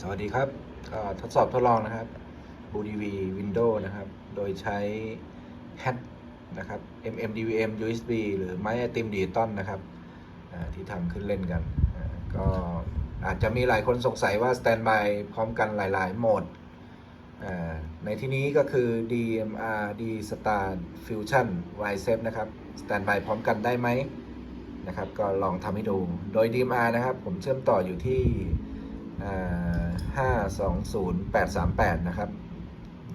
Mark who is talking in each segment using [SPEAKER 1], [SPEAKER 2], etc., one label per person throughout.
[SPEAKER 1] สวัสดีครับทดสอบทดลองนะครับ UDV Windows นะครับ โดยใช้ Hat นะครับ MMDVM USB หรือไม้ไอติมดิจิตอลนะครับที่ทำขึ้นเล่นกัน ก็อาจจะมีหลายคนสงสัยว่า Standby พร้อมกันหลาย ๆ โหมด ในที่นี้ก็คือ DMR D Star Fusion y s e นะครับ Standby พร้อมกันได้ไหมนะครับ ก็ลองทำให้ดู โดย DMR นะครับ ผมเชื่อมต่ออยู่ที่ ห้าสองศูนย์แปดสามแปดนะครับ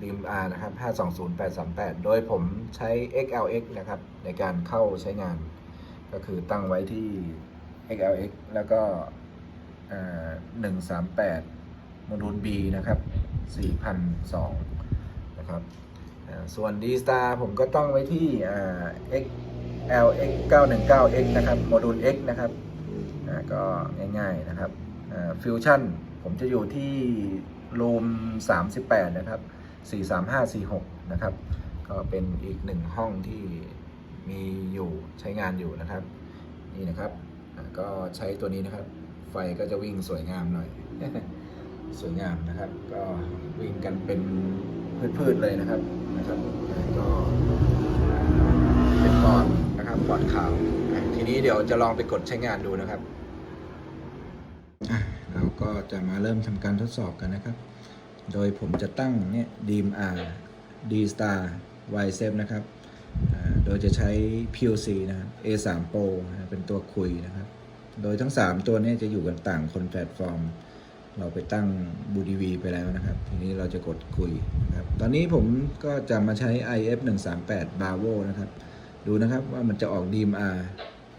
[SPEAKER 1] DMR นะครับห้าสองศูนย์แปดสามแปดโดยผมใช้ XLX นะครับ ในการเข้าใช้งาน ก็คือตั้งไว้ที่ XLX แล้วก็หนึ่งสามแปดโมดูล B นะครับสี่พันสองนะครับ ส่วน D Star ผมก็ตั้งไว้ที่อ่า XLX 919X นะครับ โมดูล X นะครับ ก็ง่ายๆนะครับ ฟิวชั่นผมจะอยู่ที่รูม 38 นะครับ 43546 นะครับ ก็เป็นอีกหนึ่งห้องที่มีอยู่ใช้งานอยู่นะครับ นี่นะครับ ก็ใช้ตัวนี้นะครับ ไฟก็จะวิ่งสวยงามหน่อย สวยงามนะครับ ก็วิ่งกันเป็นพืชๆเลยนะครับนะครับ ก็เป็นปอดนะครับปอดขาว ทีนี้เดี๋ยวจะลองไปกดใช้งานดูนะครับ เราก็จะมาเริ่มทำการทดสอบกันนะครับ โดยผมจะตั้งเนี่ย DMR D Star Y s e นะครับ โดยจะใช้ POC นะครับ A3 Pro เป็นตัวคุยนะครับ โดยทั้ง 3 ตัวนี้จะอยู่กันต่างคนแพลตฟอร์ม เราไปตั้ง b ู d v ไปแล้วนะครับ ทีนี้เราจะกดคุยนะครับ ตอนนี้ผมก็จะมาใช้ IF 138 Bravo นะครับ ดูนะครับว่ามันจะออก DMR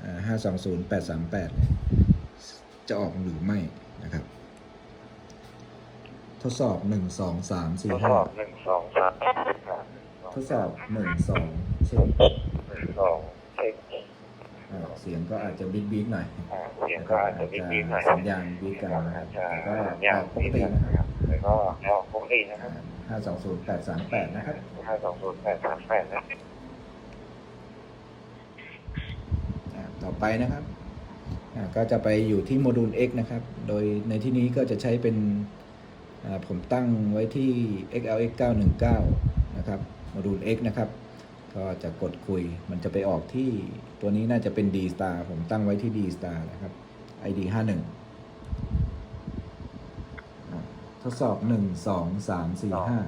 [SPEAKER 1] อ่า520 838 จะออกหรือไม่ นะครับ ทดสอบ1 2 3
[SPEAKER 2] ทดสอบ
[SPEAKER 1] 4
[SPEAKER 2] หนึ่งสองสาม
[SPEAKER 1] 5ทดสอบ1 2เช็ค
[SPEAKER 2] หนึ่งสองเช็ค
[SPEAKER 1] อ่าเสียงก็อาจจะบิ๊กบิ๊กหน่อย
[SPEAKER 2] อ่าเสียงก็อาจจะวิบีหน่อย
[SPEAKER 1] สัญญาณบิ๊กกันนะครับ
[SPEAKER 2] ใช่
[SPEAKER 1] แต่ก็
[SPEAKER 2] อย่า
[SPEAKER 1] องอกปกตินะครับ
[SPEAKER 2] แล้วก็ออกปกตินะครับ
[SPEAKER 1] ห้าสองศูนย์แปดสามแปดนะครับ
[SPEAKER 2] ห้าสองศูนย์แปดสามแปดนะ
[SPEAKER 1] อ่าต่อไปนะครับอ่า ก็จะไปอยู่ที่โมดูล X นะครับ โดยในที่นี้ก็จะใช้เป็นผมตั้งไว้ที่ XLX 919 นะครับ โมดูล X นะครับ ก็จะกดคุย มันจะไปออกที่ตัวนี้น่าจะเป็น D Star ผมตั้งไว้ที่ D Star นะครับ ID 51อ่า ทดสอบ1 2 3 4
[SPEAKER 2] สอง
[SPEAKER 1] 5
[SPEAKER 2] สามสี่ห้า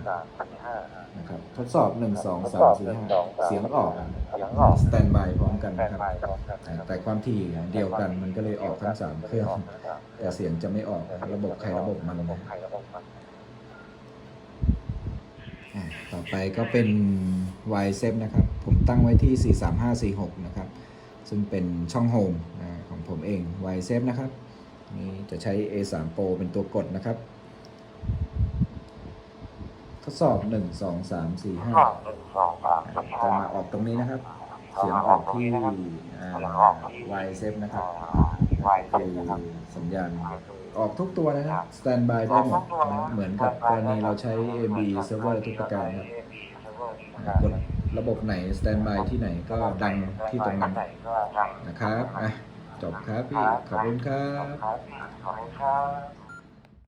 [SPEAKER 1] นะครับทดสอบ1 2
[SPEAKER 2] ทด
[SPEAKER 1] 3
[SPEAKER 2] สอบ
[SPEAKER 1] 4
[SPEAKER 2] หนึ่งสอง
[SPEAKER 1] 5
[SPEAKER 2] สาม
[SPEAKER 1] เสียงออก
[SPEAKER 2] เสียงออก
[SPEAKER 1] สแตนบายพร้อมกัน
[SPEAKER 2] แต่
[SPEAKER 1] นะครับ
[SPEAKER 2] ไม่พร้อมกัน
[SPEAKER 1] แต่แต่ความถี่เดียวกันมันก็เลยออกทั้ง3เครื่อง แต่เสียงจะไม่ออกระบบใครระบบมัน
[SPEAKER 2] ระบบ
[SPEAKER 1] นะ
[SPEAKER 2] ใครระบบมัน
[SPEAKER 1] อ่าต่อไปก็เป็น y s e p นะครับ ผมตั้งไว้ที่ 43546 นะครับ ซึ่งเป็นช่องโฮมอ่าของผมเอง y s e p นะครับ นี่จะใช้ A3 Pro เป็นตัวกดนะครับท ดสอบ1 2 3 4
[SPEAKER 2] สอง
[SPEAKER 1] 5
[SPEAKER 2] หนึ่งสองสามสี่
[SPEAKER 1] จะ
[SPEAKER 2] ห้า
[SPEAKER 1] มาออกตรงนี้นะครับ เสียงออกที่วายเซฟนะครับ
[SPEAKER 2] ไวเซ
[SPEAKER 1] คื
[SPEAKER 2] ฟ
[SPEAKER 1] อ
[SPEAKER 2] นะครับ
[SPEAKER 1] สัญญาณออกทุกตัวนะครับสแตนบายได้หมดนะเหมือนกับกรณีเราใช้ AB server ทุกประการครับอ่ากดระบบไหนสแตนบายที่ไหนก็ดังที่ตรงนั้นนะครับอะจบครับพี่ ขอบคุณครับ
[SPEAKER 2] ขอบคุณครับ